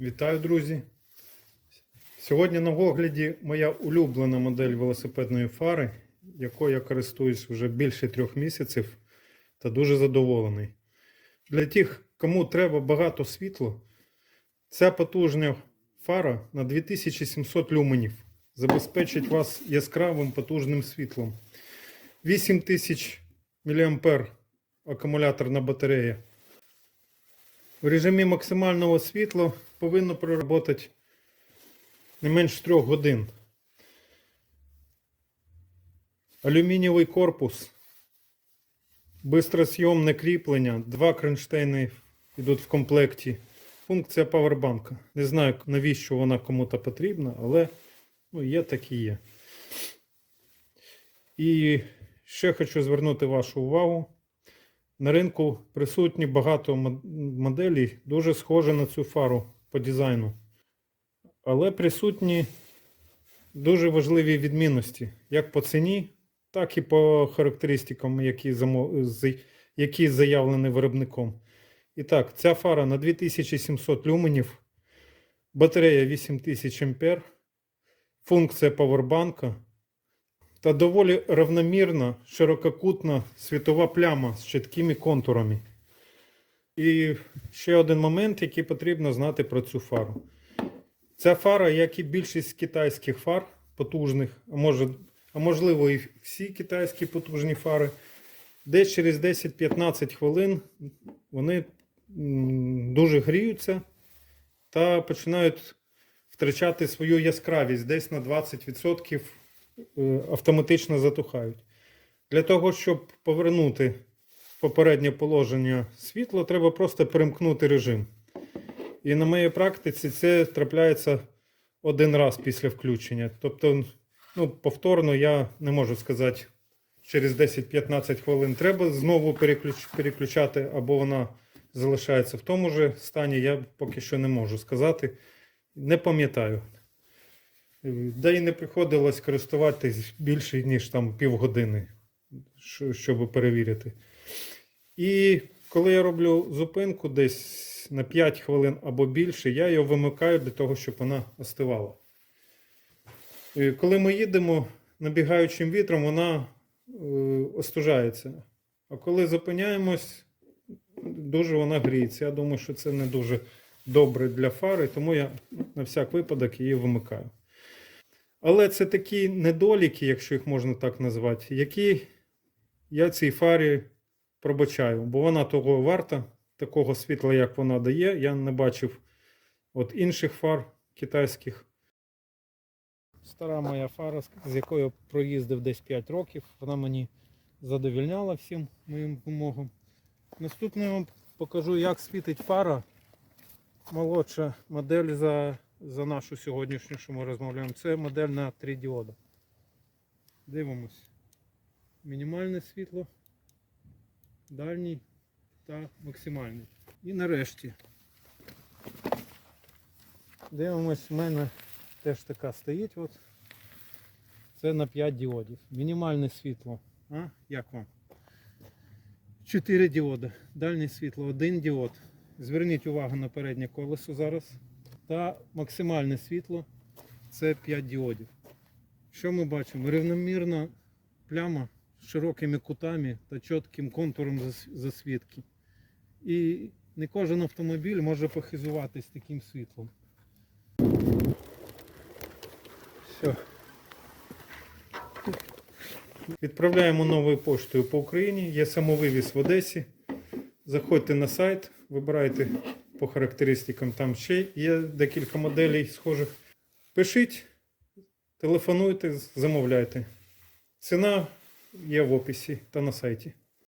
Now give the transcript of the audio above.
Вітаю, друзі! Сьогодні на огляді моя улюблена модель велосипедної фари, якою я користуюсь вже більше трьох місяців та дуже задоволений. Для тих, кому треба багато світла, ця потужна фара на 2700 люменів забезпечить вас яскравим потужним світлом. 8000 мА акумуляторна батарея. В режимі максимального світла повинно проработати не менш 3 годин. Алюмінієвий корпус, бистросйомне кріплення, два кронштейни йдуть в комплекті. Функція павербанка. Не знаю, навіщо вона кому-то потрібна, але ну, є так і є. І ще хочу звернути вашу увагу. На ринку присутні багато моделей, дуже схожі на цю фару по дизайну. Але присутні дуже важливі відмінності як по ціні, так і по характеристикам, які, які заявлені виробником. І так, ця фара на 2700 люменів, батарея 8000 А, функція павербанка та доволі равномірна, ширококутна світова пляма з чіткими контурами. І ще один момент, який потрібно знати про цю фару. Ця фара, як і більшість китайських фар потужних, а, може, а можливо і всі китайські потужні фари, десь через 10-15 хвилин вони дуже гріються та починають втрачати свою яскравість десь на 20% е, автоматично затухають. Для того, щоб повернути попереднє положення світло, треба просто перемкнути режим. І на моїй практиці це трапляється один раз після включення. Тобто, ну, повторно я не можу сказати, через 10-15 хвилин треба знову переключ, переключати, або вона залишається в тому ж стані. Я поки що не можу сказати. Не пам'ятаю. Да і не приходилось користуватись більше, ніж там півгодини, щоб перевірити. І коли я роблю зупинку десь на 5 хвилин або більше, я його вимикаю для того, щоб вона остивала. І Коли ми їдемо набігаючим вітром, вона е, остужається. А коли зупиняємось, дуже вона гріється. Я думаю, що це не дуже добре для фари, тому я на всяк випадок її вимикаю. Але це такі недоліки, якщо їх можна так назвати, які я цій фарі пробачаю, бо вона того варта, такого світла, як вона дає. Я не бачив от інших фар китайських. Стара моя фара, з якою проїздив десь 5 років, вона мені задовільняла всім моїм вимогам. Наступне я вам покажу, як світить фара. Молодша модель за, за нашу сьогоднішню, що ми розмовляємо. Це модель на 3 діода. Дивимось. Мінімальне світло, дальній та максимальний. І нарешті. Дивимось, в мене теж така стоїть. От. Це на 5 діодів. Мінімальне світло. А? Як вам? 4 діоди. Дальнє світло, один діод. Зверніть увагу на переднє колесо зараз. Та максимальне світло це 5 діодів. Що ми бачимо? Рівномірна пляма широкими кутами та чітким контуром зас- засвітки. І не кожен автомобіль може похизуватись таким світлом. Все. Відправляємо новою поштою по Україні. Є самовивіз в Одесі. Заходьте на сайт, вибирайте по характеристикам. Там ще є декілька моделей схожих. Пишіть, телефонуйте, замовляйте. Ціна є в описі та на сайті.